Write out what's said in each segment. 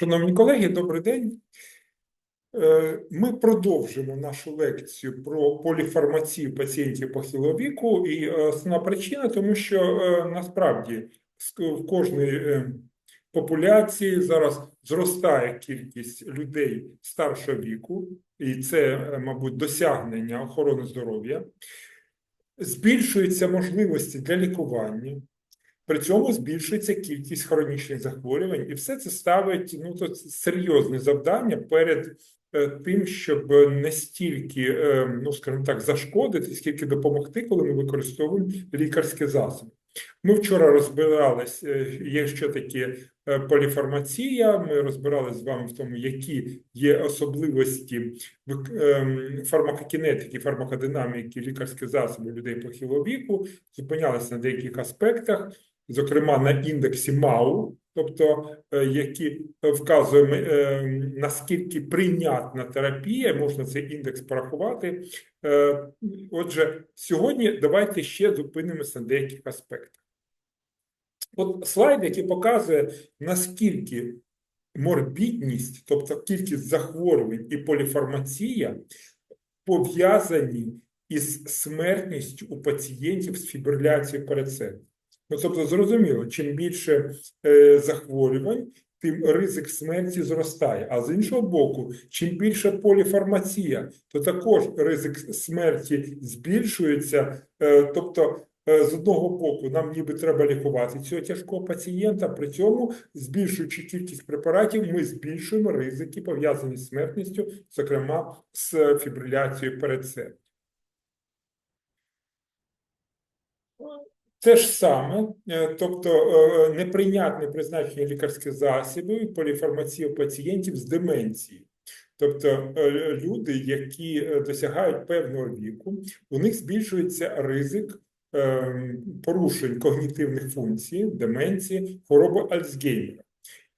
Шановні колеги, добрий день. Е, Ми продовжимо нашу лекцію про поліфармацію пацієнтів похилого віку. І основна причина, тому що е, насправді в кожній е, популяції зараз зростає кількість людей старшого віку, і це, мабуть, досягнення охорони здоров'я. Збільшуються можливості для лікування. При цьому збільшується кількість хронічних захворювань, і все це ставить ну, то серйозне завдання перед е, тим, щоб не стільки, е, ну скажімо так, зашкодити, скільки допомогти, коли ми використовуємо лікарські засоби. Ми вчора розбирались, е, є що таке поліфармація. Ми розбиралися з вами в тому, які є особливості фармакокінетики, фармакодинаміки лікарських засобів людей похилого віку, зупинялися на деяких аспектах зокрема на індексі МАУ, тобто е, які вказує, е, наскільки прийнятна терапія, можна цей індекс порахувати. Е, Отже, сьогодні давайте ще зупинимося на деяких аспектах. От слайд, який показує, наскільки морбідність, тобто кількість захворювань і поліфармація пов'язані із смертністю у пацієнтів з фібриляцією передсердя. Ну, тобто, зрозуміло, чим більше е, захворювань, тим ризик смерті зростає. А з іншого боку, чим більше поліфармація, то також ризик смерті збільшується. Е, тобто, е, з одного боку, нам ніби треба лікувати цього тяжкого пацієнта, при цьому, збільшуючи кількість препаратів, ми збільшуємо ризики, пов'язані з смертністю, зокрема з фібриляцією перед передсердя. Те ж саме, е, тобто е, неприйнятне призначення лікарських засобів і поліфармація у пацієнтів з деменцією. Тобто е, люди, які досягають певного віку, у них збільшується ризик порушень когнітивних функцій, деменції, хвороби Альцгеймера.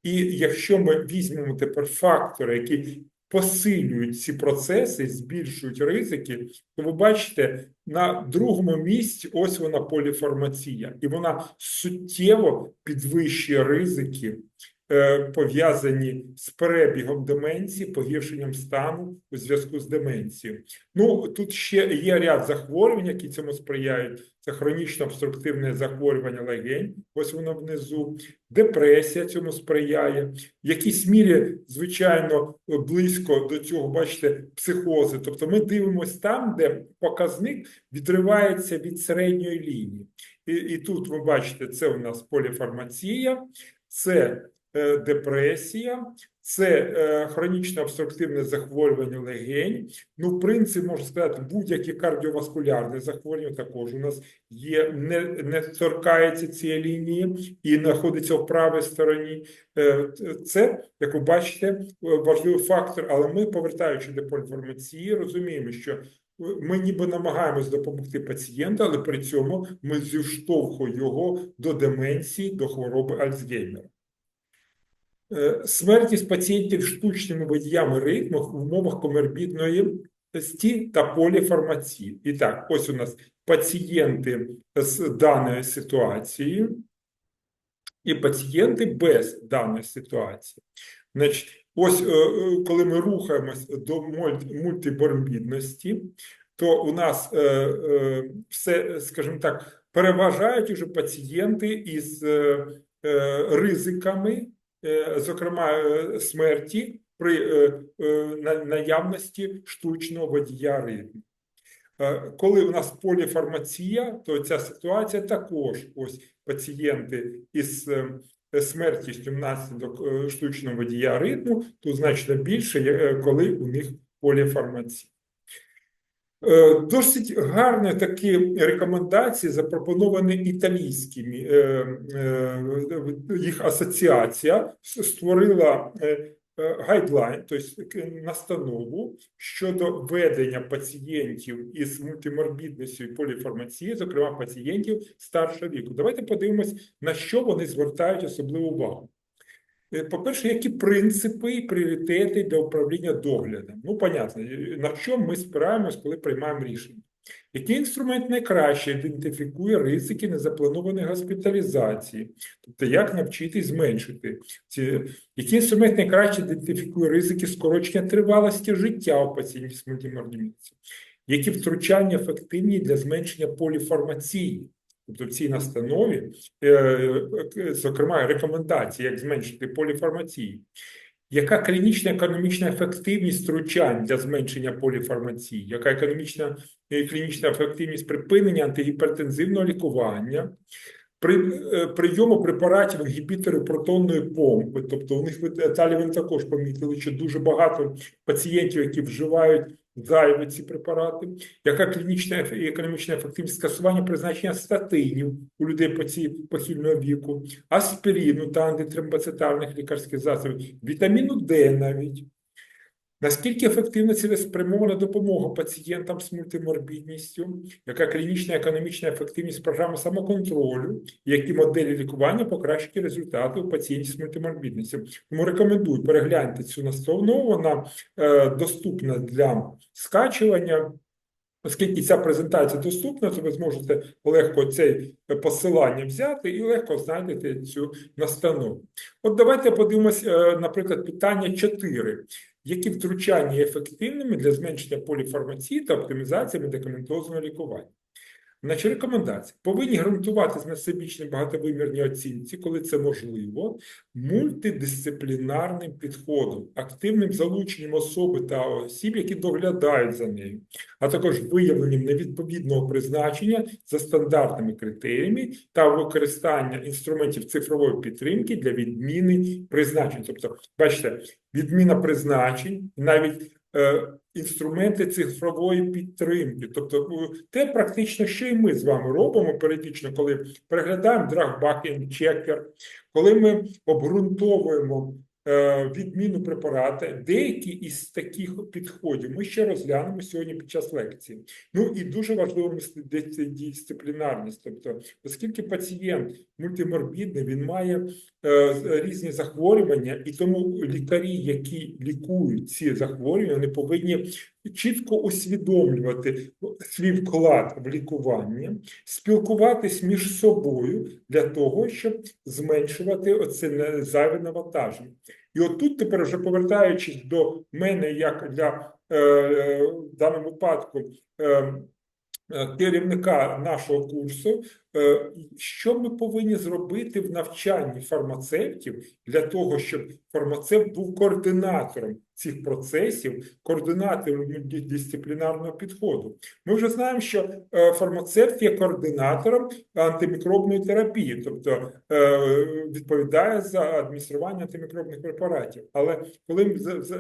І якщо ми візьмемо тепер фактори, які посилюють ці процеси, збільшують ризики, то ви бачите, на другому місці ось вона поліфармація, і вона суттєво підвищує ризики, пов'язані з перебігом деменції, погіршенням стану у зв'язку з деменцією. Ну тут ще є ряд захворювань, які цьому сприяють. Це хронічно обструктивне захворювання легень, ось воно внизу, депресія цьому сприяє. В якійсь мірі, звичайно, близько до цього, бачите, психози. Тобто ми дивимося там, де показник відривається від середньої лінії. І, і тут ви бачите, це у нас поліфармація, це е, депресія, це е, хронічне обструктивне захворювання легень. Ну, в принципі, можна сказати, будь-яке кардіоваскулярне захворювання також у нас є, не, не торкається цієї лінії і знаходиться в правій стороні. Е, Це, як ви бачите, важливий фактор, але ми, повертаючи до поліфармації, розуміємо, що ми ніби намагаємось допомогти пацієнту, але при цьому ми зіштовхуємо його до деменції, до хвороби Альцгеймера. Е, Смертність пацієнтів штучними водіями ритму в умовах коморбідності та поліфармації. І так, ось у нас пацієнти з даною ситуацією і пацієнти без даної ситуації. Значить, ось е, е, коли ми рухаємось до муль- мультиборбідності, то у нас все, скажімо так, переважають уже пацієнти із ризиками, зокрема е, смерті при е, е, на- наявності штучного водія ритму. Е, Коли у нас поліфармація, то ця ситуація також ось пацієнти із е, смертністю внаслідок е, штучного водія ритму, то значно більше, е, коли у них поліфармація. Е, Досить гарні такі рекомендації запропоновані італійськими. Е, е, Їх асоціація створила гайдлайн, тобто настанову щодо ведення пацієнтів із мультиморбідністю і поліфармацією, зокрема пацієнтів старшого віку. Давайте подивимось, на що вони звертають особливу увагу. Е, По-перше, які принципи і пріоритети для управління доглядом? Ну, понятно, е, на що ми спираємось, коли приймаємо рішення. Який інструмент найкраще ідентифікує ризики незапланованої госпіталізації? Тобто, як навчитись зменшити ці, який інструмент найкраще ідентифікує ризики скорочення тривалості життя у пацієнтів з мультиморбідністю? Які втручання ефективні для зменшення поліфармації? Тобто в цій настанові, е, е, зокрема, рекомендації, як зменшити поліфармацію. Яка клінічна економічна ефективність втручань для зменшення поліфармації? Яка економічна клінічна ефективність припинення антигіпертензивного лікування, при е, прийому препаратів інгібіторів протонної помпи? Тобто, у них ви далі ви також помітили, що дуже багато пацієнтів, які вживають зайві ці препарати, яка клінічна і економічна ефективність скасування призначення статинів у людей похильного віку, аспіріну та антитромбоцитарних лікарських засобів, вітаміну Д навіть. Наскільки ефективна цілеспрямована допомога пацієнтам з мультиморбідністю, яка клінічна економічна ефективність програми самоконтролю, які моделі лікування покращують результати у пацієнтів з мультиморбідністю? Тому рекомендую перегляньте цю настанову, вона е, доступна для скачування. Оскільки ця презентація доступна, то ви зможете легко це посилання взяти і легко знайдете цю настанову. От давайте подивимось, е, наприклад, питання 4 які втручання є ефективними для зменшення поліфармації та оптимізації медикаментозного лікування. Наші рекомендації повинні гарантувати на всебічній багатовимірній оцінці, коли це можливо, мультидисциплінарним підходом, активним залученням особи та осіб, які доглядають за нею, а також виявленням невідповідного призначення за стандартними критеріями та використання інструментів цифрової підтримки для відміни призначень. Тобто, бачите, відміна призначень навіть. Е, інструменти цифрової підтримки. Тобто, те практично, що і ми з вами робимо періодично, коли переглядаємо драгбакінг чекер, коли ми обґрунтовуємо відміну препарата. Деякі із таких підходів ми ще розглянемо сьогодні під час лекції. Ну і дуже важливо дисциплінарність. Тобто, оскільки пацієнт мультиморбідний, він має е, різні захворювання, і тому лікарі, які лікують ці захворювання, вони повинні чітко усвідомлювати свій вклад в лікування, спілкуватись між собою для того, щоб зменшувати оце зайве навантаження. І отут тепер, вже повертаючись до мене, як для е, в даному випадку е, Е, керівника нашого курсу, що ми повинні зробити в навчанні фармацевтів для того, щоб фармацевт був координатором цих процесів, координатором дисциплінарного підходу. Ми вже знаємо, що е, фармацевт є координатором антимікробної терапії, тобто відповідає за адміністрування антимікробних препаратів. Але коли ми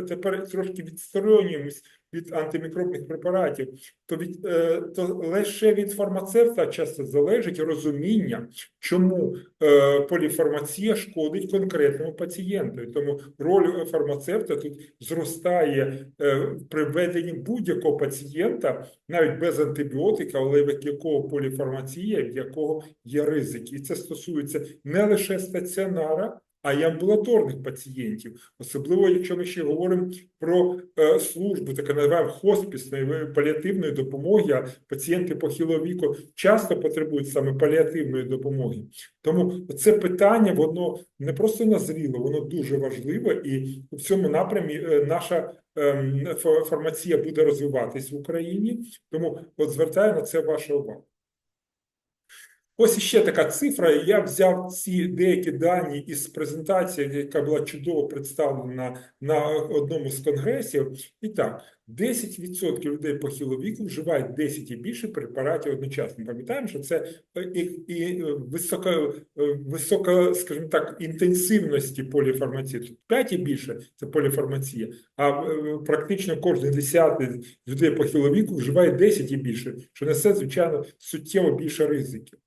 тепер трошки відсторонюємось від антимікробних препаратів, то від е, то лише від фармацевта часто залежить розуміння, чому е, поліфармація шкодить конкретному пацієнту. Тому роль фармацевта тут зростає е, при веденні будь-якого пацієнта, навіть без антибіотика, але від якого поліфармація, від якого є ризики. І це стосується не лише стаціонара а й амбулаторних пацієнтів, особливо якщо ми ще говоримо про е, службу, таке називаємо хоспісної паліативної допомоги, а пацієнти похилого віку часто потребують саме паліативної допомоги. Тому це питання воно не просто назріло, воно дуже важливе, і в цьому напрямі е, наша е, фармація буде розвиватись в Україні. Тому от звертаю на це вашу увагу. Ось ще така цифра. Я взяв ці деякі дані із презентації, яка була чудово представлена на одному з конгресів. І так, 10% людей похилого віку вживають 10 і більше препаратів одночасно. Пам'ятаємо, що це е, і, і висока, е, висока, скажімо так, інтенсивності поліфармації. Тут 5 і більше це поліфармація, а е, практично кожен десятий людей похилого віку вживає 10 і більше, що несе, звичайно, суттєво більше ризиків.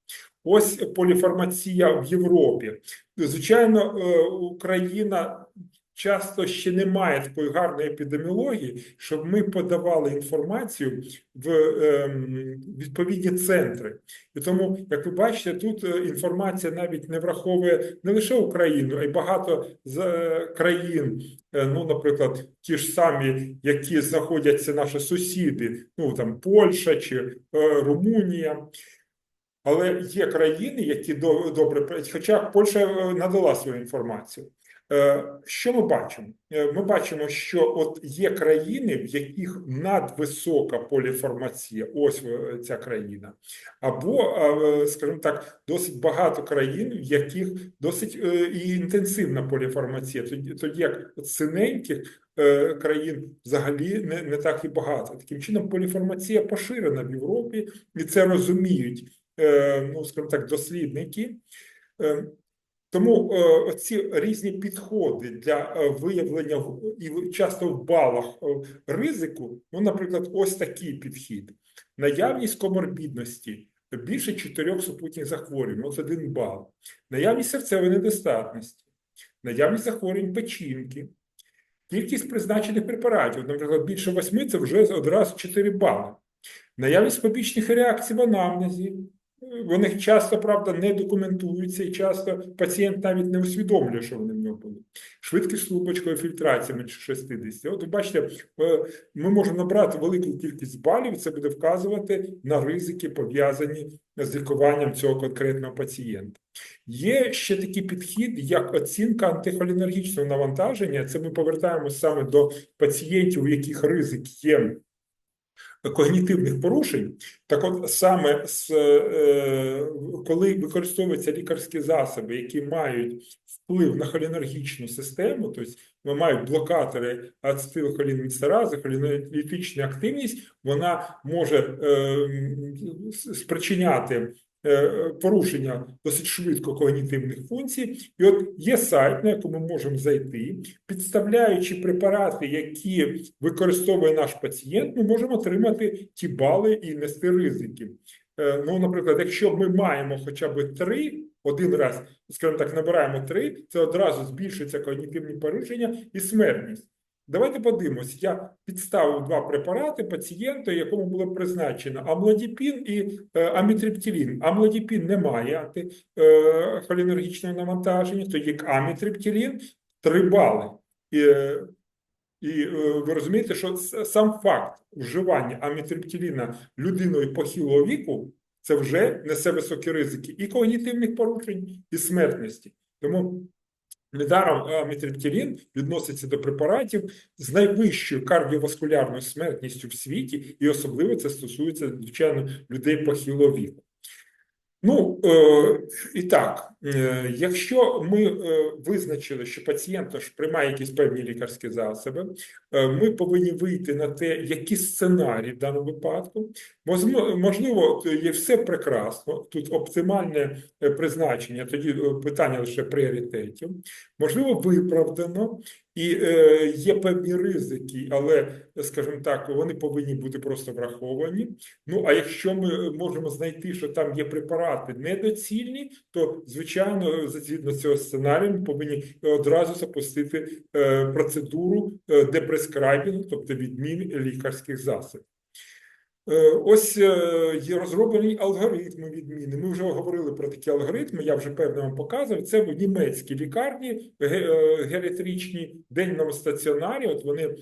Ось поліфармація в Європі. Звичайно, Україна часто ще немає такої гарної епідеміології, щоб ми подавали інформацію в ем, відповідні центри. І тому, як ви бачите, тут е, інформація навіть не враховує не лише Україну, а й багато е, країн, е, ну, наприклад, ті ж самі, які знаходяться наші сусіди, ну там Польща чи Румунія. Але є країни, які до- добре працюють, хоча Польща надала свою інформацію. Е, Що ми бачимо? Е, Ми бачимо, що от є країни, в яких надвисока поліформація, ось е, ця країна, або, скажімо так, досить багато країн, в яких досить і інтенсивна поліформація, тоді, як синеньких країн взагалі не, не так і багато. Таким чином, поліформація поширена в Європі, і це розуміють ну, скажімо так, дослідники. Тому е, ці різні підходи для е, виявлення і часто в балах е, ризику, ну, наприклад, ось такий підхід. Наявність коморбідності більше чотирьох супутніх захворювань, ось один бал. Наявність серцевої недостатності, наявність захворювань печінки, кількість призначених препаратів, наприклад, більше восьми це вже одразу 4 бали. Наявність побічних реакцій в анамнезі. Вони часто, правда, не документуються, і часто пацієнт навіть не усвідомлює, що вони в нього були. Швидкість слупочкової фільтрації менше 60. От ви бачите, е, ми можемо набрати велику кількість балів, це буде вказувати на ризики, пов'язані з лікуванням цього конкретного пацієнта. Є ще такий підхід, як оцінка антихолінергічного навантаження. Це ми повертаємося саме до пацієнтів, у яких ризик є когнітивних порушень, так от саме з, е, коли використовуються лікарські засоби, які мають вплив на холінергічну систему, тобто мають блокатори ацетилхолінміцерази, холінолітична активність, вона може е, спричиняти порушення досить швидко когнітивних функцій. І от є сайт, на якому ми можемо зайти, підставляючи препарати, які використовує наш пацієнт, ми можемо отримати ті бали і нести ризики. Е, Ну, наприклад, якщо ми маємо хоча б три, один раз, скажімо так, набираємо три, це одразу збільшується когнітивні порушення і смертність. Давайте подивимось. Я підставив два препарати пацієнту, якому було призначено амлодіпін і е, амітриптилін. Амлодіпін не має антихолінергічного навантаження, тоді як амітриптилін 3 бали. І, е, і е, ви розумієте, що сам факт вживання амітриптиліна людиною похилого віку це вже несе високі ризики і когнітивних порушень, і смертності. Тому недаром амітриптилін відноситься до препаратів з найвищою кардіоваскулярною смертністю в світі, і особливо це стосується, звичайно, людей похилого віку. Ну, е, і так, е, якщо ми е, визначили, що пацієнт приймає якісь певні лікарські засоби, ми повинні вийти на те, які сценарії в даному випадку. Можливо, є все прекрасно, тут оптимальне призначення, тоді питання лише пріоритетів. Можливо, виправдано, і е, є певні ризики, але, скажімо так, вони повинні бути просто враховані. Ну, а якщо ми можемо знайти, що там є препарати недоцільні, то, звичайно, згідно цього сценарію, ми повинні одразу запустити е, процедуру е, депрескрайбінгу, тобто відміни лікарських засобів. Е, Ось е, є розроблені алгоритми відміни. Ми вже говорили про такі алгоритми, я вже певно вам показував. Це в німецькій лікарні е, геріатричній денному стаціонарі. От вони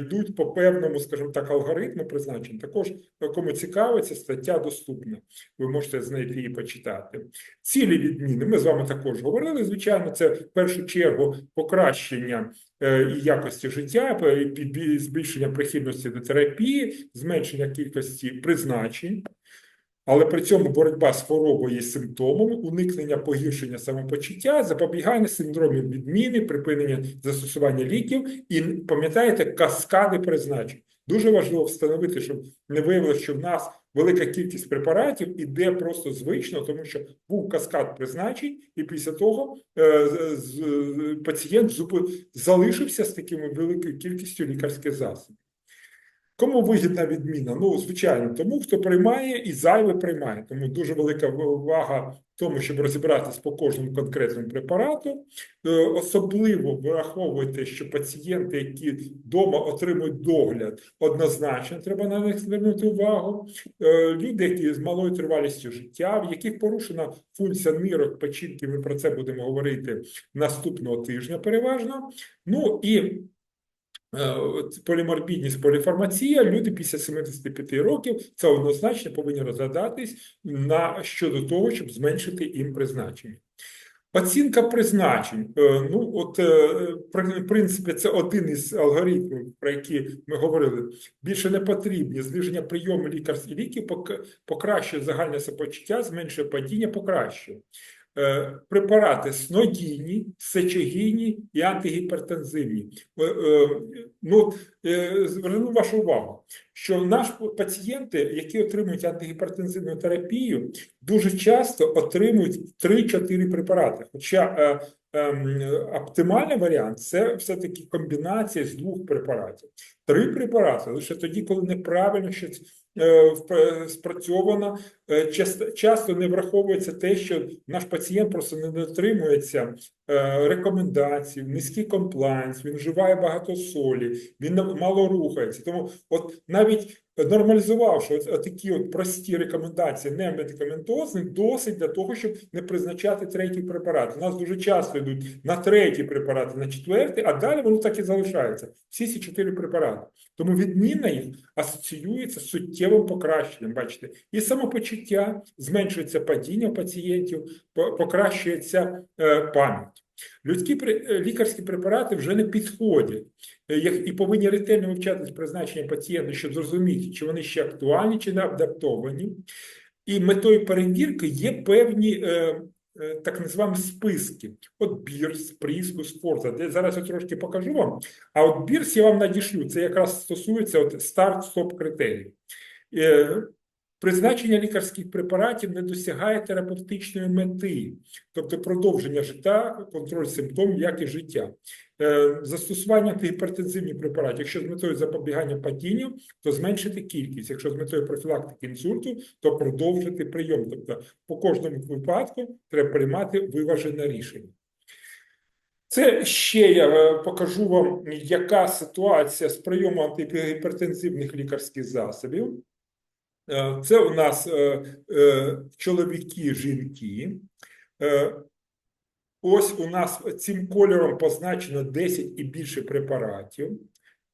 йдуть по певному, скажімо так, алгоритму призначень. Також кому цікаво, ця стаття доступна. Ви можете знайти і почитати. Цілі відміни. Ми з вами також говорили. Звичайно, це в першу чергу покращення і якості життя, е, і пі- пі- збільшення прихильності до терапії, зменшення кількості призначень. Але при цьому боротьба з хворобою і симптомами, уникнення погіршення самопочуття, запобігання синдромів відміни, припинення застосування ліків і пам'ятаєте, каскади призначень. Дуже важливо встановити, щоб не виявилося, що в нас велика кількість препаратів іде просто звично, тому що був каскад призначень, і після того е, з- пацієнт залишився з такими великою кількістю лікарських засобів. Кому вигідна відміна? Ну, звичайно, тому хто приймає і зайве приймає. Тому дуже велика увага в тому, щоб розібратись по кожному конкретному препарату. Е, Особливо враховуйте, що пацієнти, які вдома отримують догляд, однозначно треба на них звернути увагу. Е, Люди, які з малою тривалістю життя, в яких порушена функція нирок, печінки, ми про це будемо говорити наступного тижня переважно. Ну і поліморбідність, поліфармація, люди після 75 років це однозначно повинні розглядатись на щодо того, щоб зменшити їм призначення. Оцінка призначень. Е, Ну, от, е, в принципі, це один із алгоритмів, про які ми говорили. Більше не потрібні. Зниження прийому лікарських ліків покращує загальне самопочуття, зменшує падіння, покращує. Е, Препарати снодійні, сечогінні і антигіпертензивні. Е, е, Ну, зверну вашу увагу, що наші пацієнти, які отримують антигіпертензивну терапію, дуже часто отримують 3-4 препарати. Хоча ем, оптимальний варіант це все-таки комбінація з двох препаратів. Три препарати лише тоді, коли неправильно щось Е, часто, часто не враховується те, що наш пацієнт просто не дотримується е, рекомендацій, низький комплайнс, він вживає багато солі, він мало рухається. Тому, от навіть нормалізувавши от такі от прості рекомендації, не медикаментозні, досить для того, щоб не призначати третій препарат. У нас дуже часто йдуть на третій препарат, на четвертий, а далі воно так і залишається. Всі ці чотири препарати. Тому відміна їх асоціюється з суттєвим покращенням. Бачите, і самопочуття, зменшується падіння пацієнтів, покращується е, пам'ять. Людські е, лікарські препарати вже не підходять е, і повинні ретельно вивчатись призначення пацієнта, щоб зрозуміти, чи вони ще актуальні, чи не адаптовані. І метою перевірки є певні так називаємо списки. От Бірс, Пріскус, Форза, де зараз я трошки покажу вам. А от Бірс я вам надішлю. Це якраз стосується от старт-стоп критерій. Призначення лікарських препаратів не досягає терапевтичної мети, тобто продовження життя, контроль симптомів, як і життя. Е, Застосування антигіпертензивних препаратів, якщо з метою запобігання падінню, то зменшити кількість. Якщо з метою профілактики інсульту, то продовжити прийом. Тобто, по кожному випадку треба приймати виважене рішення. Це ще я е, покажу вам, яка ситуація з прийомом антигіпертензивних лікарських засобів. Е, Це у нас е, е, чоловіки, жінки. Ось у нас цим кольором позначено 10 і більше препаратів.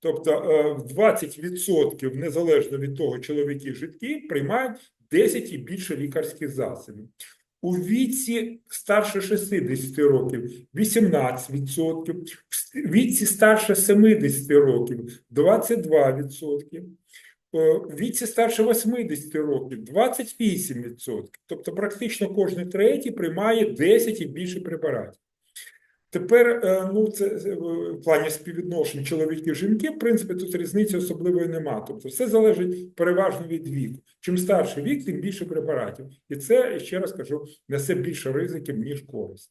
Тобто е, в 20% незалежно від того, чоловіки, жінки приймають 10 і більше лікарських засобів. У віці старше 60 років 18%, в віці старше 70 років 22%. В віці старше 80 років 28%. Тобто практично кожен третій приймає 10 і більше препаратів. Тепер, е, ну, це е, в плані співвідношень чоловіків жінки, в принципі, тут різниці особливої нема. Тобто все залежить переважно від віку. Чим старший вік, тим більше препаратів. І це, ще раз кажу, несе більше ризиків, ніж користь.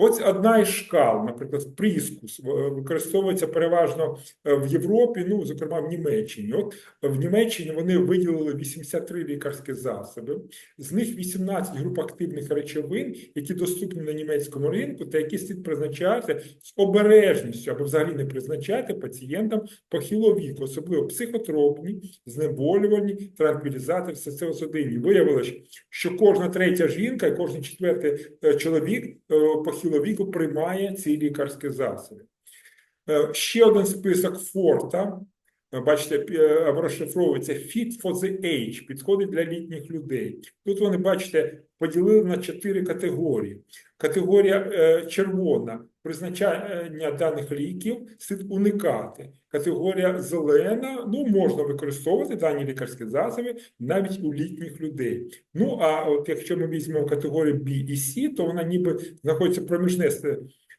Ось одна із шкал, наприклад, пріскус, е, використовується переважно е, в Європі, ну, зокрема в Німеччині. От в Німеччині вони виділили 83 лікарські засоби, з них 18 груп активних речовин, які доступні на німецькому ринку, та які слід призначати з обережністю або взагалі не призначати пацієнтам похилого віку, особливо психотропні, знеболювальні, транквілізатори, серцево-судинні. Виявилося, що кожна третя жінка і кожен четвертий е, чоловік е, похилого віку приймає ці лікарські засоби. Е, Ще один список Форта. Е, Бачите, е, розшифровується Fit for the age, підходить для літніх людей. Тут вони, бачите, поділили на чотири категорії. Категорія е, червона призначення даних ліків слід уникати. Категорія зелена, ну можна використовувати дані лікарські засоби навіть у літніх людей. Ну а от якщо ми візьмемо категорію B і C, то вона ніби знаходиться проміжне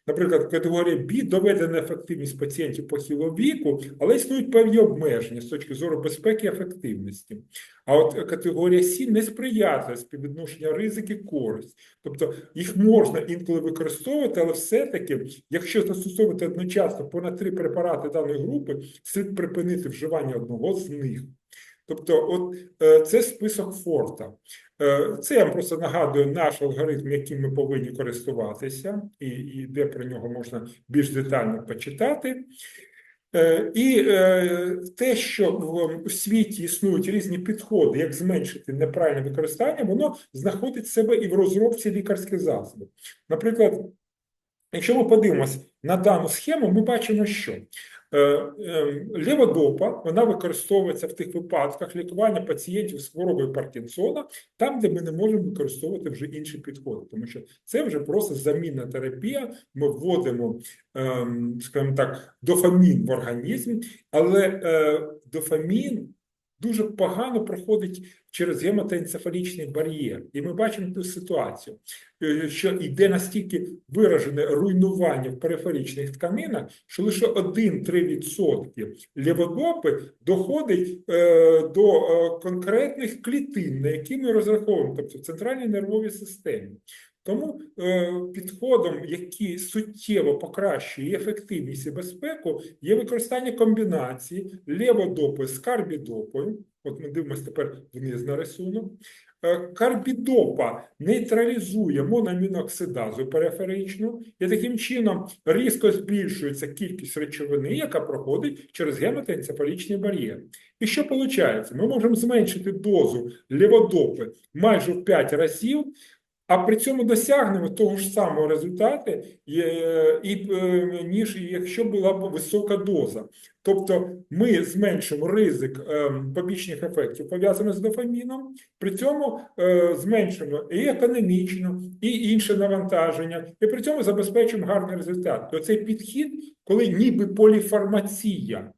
Наприклад, категорія Б доведена ефективність пацієнтів похилого віку, але існують певні обмеження з точки зору безпеки і ефективності. А от категорія С не сприятлива співвідношення ризики користь. Тобто їх можна інколи використовувати, але все-таки, якщо застосовувати одночасно понад три препарати даної групи, слід припинити вживання одного з них. Тобто, от е, це список Форта. Е, Це я вам просто нагадую наш алгоритм, яким ми повинні користуватися, і, і де про нього можна більш детально почитати. Е, І те, що в світі існують різні підходи, як зменшити неправильне використання, воно знаходить себе і в розробці лікарських засобів. Наприклад, якщо ми подивимося на дану схему, ми бачимо, що е, е, леводопа вона використовується в тих випадках лікування пацієнтів з хворобою Паркінсона, там, де ми не можемо використовувати вже інші підходи, тому що це вже просто замінна терапія. Ми вводимо, ем, скажімо так, дофамін в організм, але е, дофамін дуже погано проходить через гематоенцефалічний бар'єр. І ми бачимо ту ситуацію, е, що йде настільки виражене руйнування в периферичних тканинах, що лише 1-3% ліводопи доходить е, до е, конкретних клітин, на які ми розраховуємо, тобто в центральній нервовій системі. Тому е, підходом, який суттєво покращує ефективність і безпеку, є використання комбінації леводопи з карбідопою. От ми дивимося тепер вниз на рисунок. Е, Карбідопа нейтралізує моноаміноксидазу периферичну, і таким чином різко збільшується кількість речовини, яка проходить через гематоенцефалічний бар'єр. І що виходить? Ми можемо зменшити дозу леводопи майже в 5 разів, а при цьому досягнемо того ж самого результату, е, е, ніж якщо була б висока доза. Тобто ми зменшимо ризик е, побічних ефектів, пов'язаних з дофаміном, при цьому зменшимо і економічно, і інше навантаження, і при цьому забезпечимо гарний результат. То цей підхід, коли ніби поліфармація,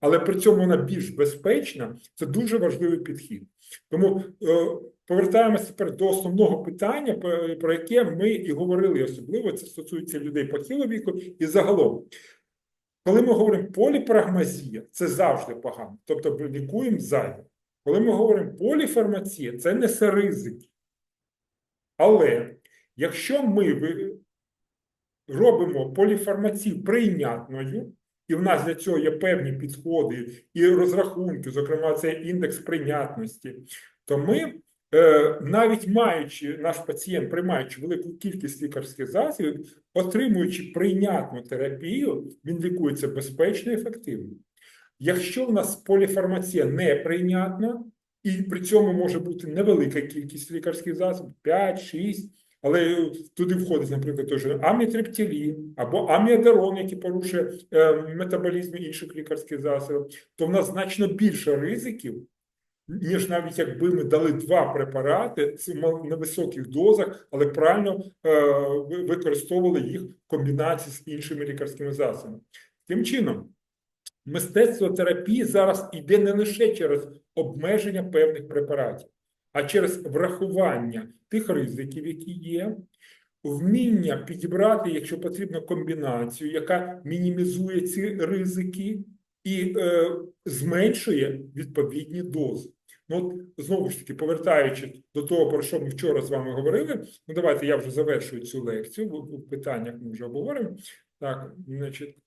але при цьому вона більш безпечна, це дуже важливий підхід. Тому повертаємося тепер до основного питання, про яке ми і говорили, особливо це стосується людей похилого віку і загалом. Коли ми говоримо поліпрагмазія, це завжди погано, тобто лікуємо зайве. Коли ми говоримо поліфармація, це несе ризики. Але якщо ми робимо поліфармацію прийнятною, і в нас для цього є певні підходи і розрахунки, зокрема, це індекс прийнятності, то ми навіть маючи наш пацієнт, приймаючи велику кількість лікарських засобів, отримуючи прийнятну терапію, він лікується безпечно і ефективно. Якщо в нас поліфармація не прийнятна, і при цьому може бути невелика кількість лікарських засобів 5-6, але туди входить, наприклад, той же амітриптилін або аміадерон, який порушує е, метаболізм інших лікарських засобів, то в нас значно більше ризиків ніж навіть якби ми дали два препарати на високих дозах, але правильно е, використовували їх в комбінації з іншими лікарськими засобами. Тим чином, мистецтво терапії зараз йде не лише через обмеження певних препаратів, а через врахування тих ризиків, які є. Вміння підібрати, якщо потрібно, комбінацію, яка мінімізує ці ризики і е, зменшує відповідні дози. Ну, от, знову ж таки, повертаючись до того, про що ми вчора з вами говорили, ну давайте я вже завершую цю лекцію, в питаннях ми вже обговоримо. Так, значить.